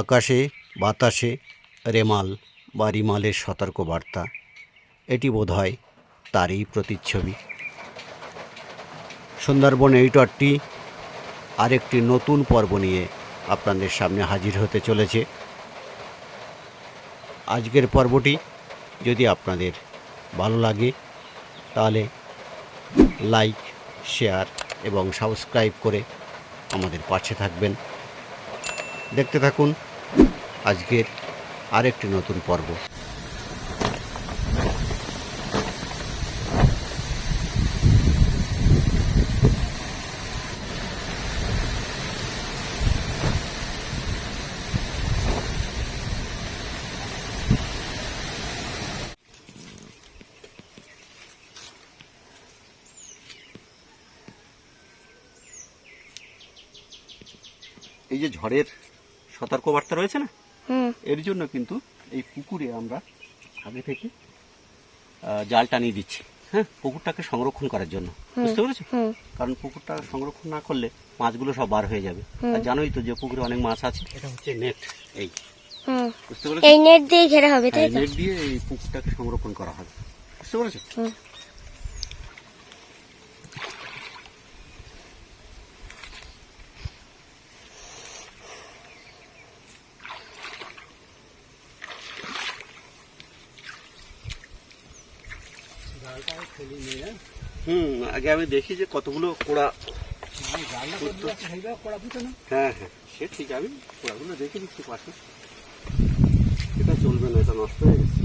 আকাশে, বাতাসে, রেমাল বা রিমালের সতর্কবার্তা, এটি বোধহয় তারই প্রতিচ্ছবি। সুন্দরবন এইটরটি আরেকটি নতুন পর্ব নিয়ে আপনাদের সামনে হাজির হতে চলেছে। আজকের পর্বটি যদি আপনাদের ভালো লাগে, তাহলে লাইক, শেয়ার এবং সাবস্ক্রাইব করে আমাদের পাশে থাকবেন। দেখতে থাকুন আজকের আরেকটি নতুন পর্ব। এই যে ঝড়ের সতর্কবার্তা রয়েছে না? এর জন্য কিন্তু এই পুকুরে আমরা আগে থেকে জাল টানিয়ে দিচ্ছি হ্যাঁ পুকুরটাকে সংরক্ষণ করার জন্য। বুঝতে পেরেছ? কারণ পুকুরটা সংরক্ষণ না করলে মাছগুলো সব বার হয়ে যাবে। আর জানোই তো যে পুকুরে অনেক মাছ আছে এটা হচ্ছে নেট এই। বুঝতে পেরেছ? এই নেট দিয়ে ঘেরা হবে তাই নেট দিয়ে এই পুকুরটাকে সংরক্ষণ করা হবে। বুঝতে পেরেছ? হুম, আগে আমি দেখি যে কতগুলো কোড়া হ্যাঁ হ্যাঁ সে ঠিক, আমি দিচ্ছি পাশে। চলবে না, এটা নষ্ট হয়ে গেছে।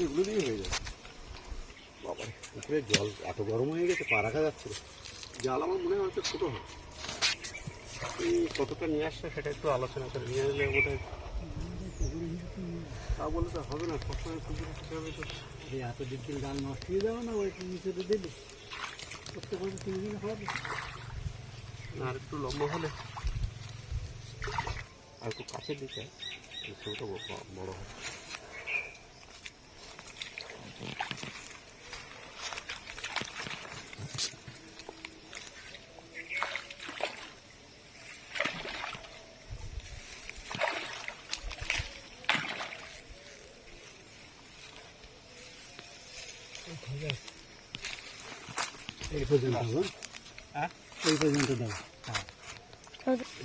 এগুলো হয়ে জল এত গরম হয়ে গেছে, পা রাখা যাচ্ছে না। জাল আমার মনে হয় ছোট হয় কতটা নিয়ে আসছে সেটা একটু আলোচনা করে নিয়ে আসলে বোধ তা বলে তো হবে না সবসময় পুকুরে থাকতে হবে তো। এত দিন দিন গান নষ্ট হয়ে যাবে না ওই নিচে তো দেবে। প্রত্যেক করতে তিন দিন হবে। আর একটু লম্বা হলে। আর একটু কাছে দিতে ছোটো বড় হয় এই পর্যন্ত হ্যাঁ এই পর্যন্ত দাও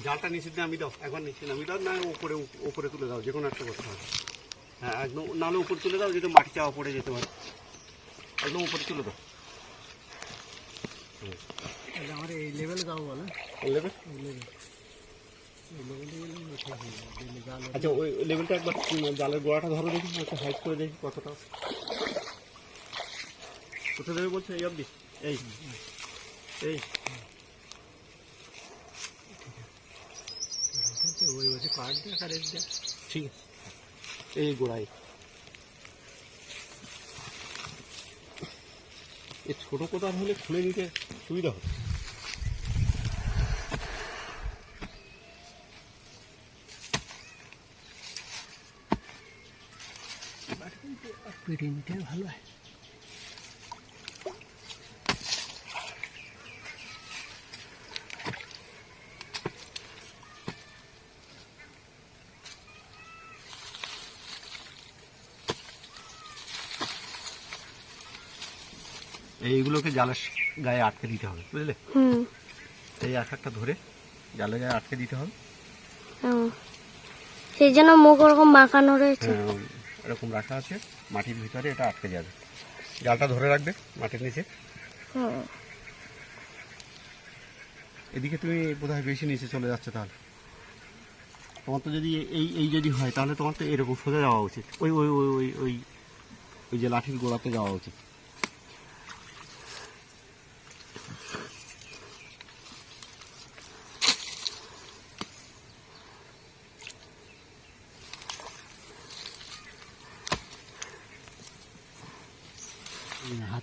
জালটা নিচে আমি দাও একবার নিচে নামি দাও না উপরে উপরে তুলে দাও যে কোনো একটা করতে হবে। হ্যাঁ একদম নাহলে উপরে তুলে দাও যদি মাটি চাওয়া পড়ে যেতে পারে। একদম উপরে তুলে দাও। আমার এই লেভেলে বলে। এই লেভেল আচ্ছা ওই লেভেলটা একবার জালের গোড়াটা ধরো দেখি একটা হাইট করে দেখি কতটা। কোথায় দেবে বলছো এই অবধি? এই এই। ওই বসে পাট দেখ আর দেখ ঠিক আছে। এই গোড়ায়। এই ছোটো কোদাল হলে খুলে নিতে সুবিধা হবে পেটে নিতে ভালো হয়। এইগুলোকে জালের গায়ে আটকে দিতে হবে বুঝলে? হুম। এই এক একটা ধরে জালের গায়ে আটকে দিতে হবে। সেই জন্য মুখ ওরকম বাঁকানো রয়েছে? হ্যাঁ, এরকম রাখা আছে মাটির ভিতরে এটা আটকে যাবে। জালটা ধরে রাখবে মাটির নিচে। এদিকে তুমি বোধহয় বেশি নিচে চলে যাচ্ছে তাহলে। তোমার তো যদি এই এই যদি হয় তাহলে তোমার তো এরকম সোজা যাওয়া উচিত। ওই ওই ওই ওই ওই ওই যে লাঠির গোড়াতে যাওয়া উচিত।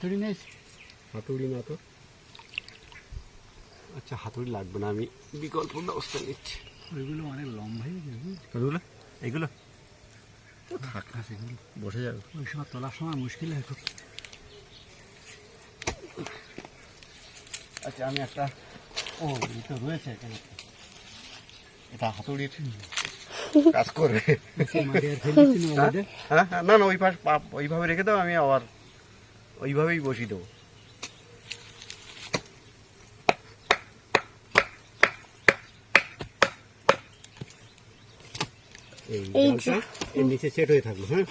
হাতুড়ি নেই হাতুড়ি না তো? আচ্ছা হাতুড়ি লাগবে না আমি বিকল্প ব্যবস্থা নিচ্ছি। ওইগুলো অনেক লম্বাই হয়ে এগুলো থাক। না সেগুলো বসে যাবে। ওই সময় তোলার সময় মুশকিল হয় খুব আচ্ছা আমি একটা ও এটা রয়েছে এখানে। এটা হাতুড়ির কাজ করবে না হ্যাঁ? হ্যাঁ না না ওই পাশ ওইভাবে রেখে দাও আমি আবার ওইভাবেই বসিয়ে দেবো এই নিচে সেট হয়ে থাকল হ্যাঁ?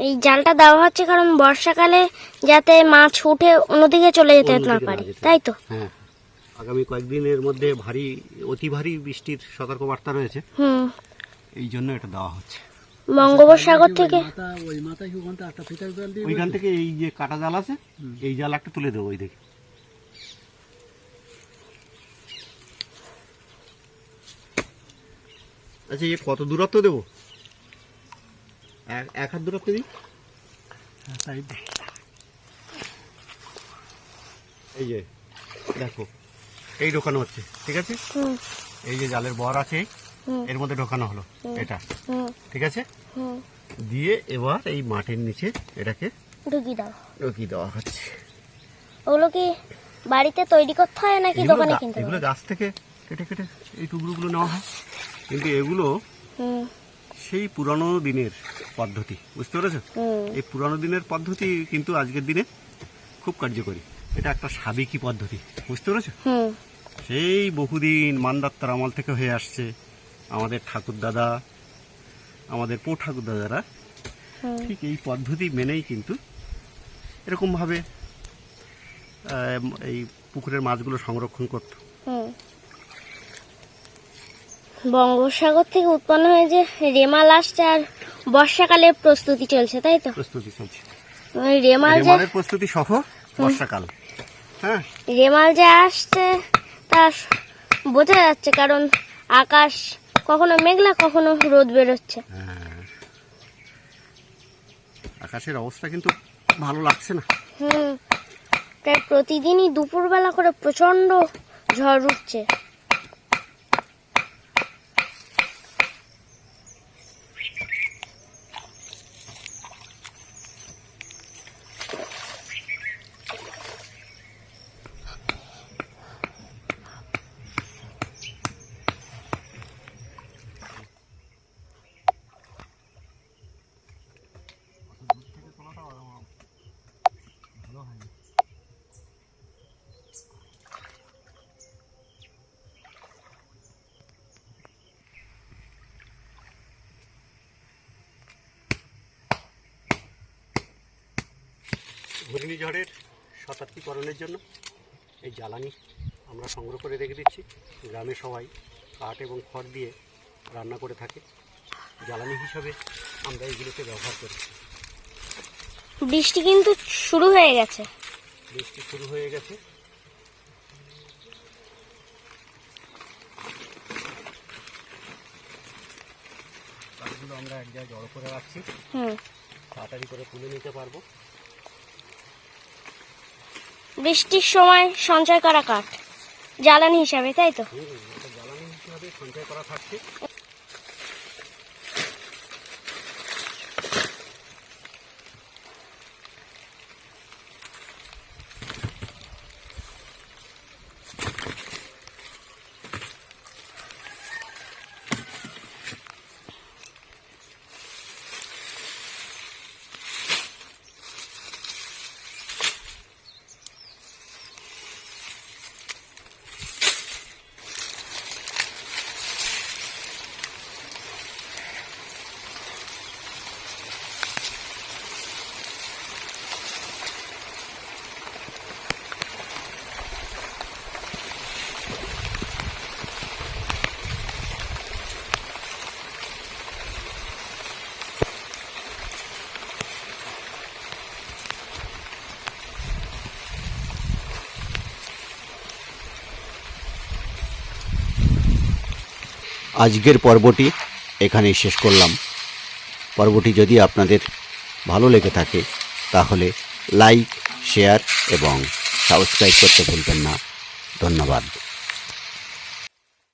এই জালটা দেওয়া হচ্ছে কারণ বর্ষাকালে যাতে মাছ উঠে অন্যদিকে চলে যেতে না পারে তাই তো? হ্যাঁ। আগামী কয়েকদিনের মধ্যে ভারী অতি ভারী বৃষ্টির সতর্কবার্তা রয়েছে। এই জন্য এটা দেওয়া হচ্ছে। বঙ্গোপসাগর থেকে? ওই মাথায় ওখানটা একটা ফিটার জাল দিয়ে ওইখান থেকে এই যে কাটা জাল আছে এই জাল একটা তুলে দেবো ওই দেখে আচ্ছা এ কত দূরত্ব দেবো? এক- হাত দূরত্ব দিই? হ্যাঁ, তো। এই যে দেখো এই ঢোকানো হচ্ছে ঠিক আছে? এই যে জালের বর আছে এর মধ্যে ঢোকানো হলো এটা। ঠিক আছে? দিয়ে এবার এই মাটির নিচে এটাকে ঢুকিয়ে দাও। ঢুকিয়ে দেওয়া হচ্ছে। ওগুলো কি বাড়িতে তৈরি করতে হয় নাকি দোকানে কিনতে এগুলো গাছ থেকে কেটে কেটে এই টুকরোগুলো নেওয়া হয়। কিন্তু এগুলো সেই পুরানো দিনের পদ্ধতি বুঝতে পেরেছ? এই পুরানো দিনের পদ্ধতি কিন্তু আজকের দিনে খুব কার্যকরী। এটা একটা সাবেকি পদ্ধতি বুঝতে পেরেছ? সেই বহুদিন মান্দাত্তার আমল থেকে হয়ে আসছে। আমাদের ঠাকুর দাদা আমাদের পো ঠাকুর দাদারা ঠিক এই পদ্ধতি মেনেই কিন্তু এরকমভাবে এই পুকুরের মাছগুলো সংরক্ষণ করতো। বঙ্গোপসাগর থেকে উৎপন্ন হয়ে যে রেমাল আসছে আর বর্ষাকালে প্রস্তুতি চলছে তাই তো? প্রস্তুতি চলছে। রেমাল যে রেমালের প্রস্তুতি সহ বর্ষাকাল। হ্যাঁ। রেমাল যে আসছে তা বোঝা যাচ্ছে কারণ আকাশ কখনো মেঘলা কখনো রোদ বেরোচ্ছে। হ্যাঁ। আকাশের অবস্থা কিন্তু ভালো লাগছে না। হুম প্রায় প্রতিদিনই দুপুরবেলা করে প্রচণ্ড ঝড় উঠছে। ঘূর্ণিঝড়ের শতাব্দীকরণের জন্য এই জ্বালানি আমরা সংগ্রহ করে রেখে দিচ্ছি। গ্রামে সবাই কাঠ এবং খড় দিয়ে রান্না করে থাকে। জ্বালানি হিসাবে আমরা এগুলোকে ব্যবহার করি। বৃষ্টি কিন্তু শুরু হয়ে গেছে। বৃষ্টি শুরু হয়ে গেছে। আমরা এক জায়গায় জড়ো করে রাখছি। তাড়াতাড়ি করে তুলে নিতে পারব। বৃষ্টির সময় সঞ্চয় করা কাঠ জ্বালানি হিসাবে তাই তো? জ্বালানি হিসাবে সঞ্চয় করা থাকছে। আজকের পর্বটি এখানেই শেষ করলাম। পর্বটি যদি আপনাদের ভালো লেগে থাকে, তাহলে লাইক, শেয়ার এবং সাবস্ক্রাইব করতে ভুলবেন না। ধন্যবাদ।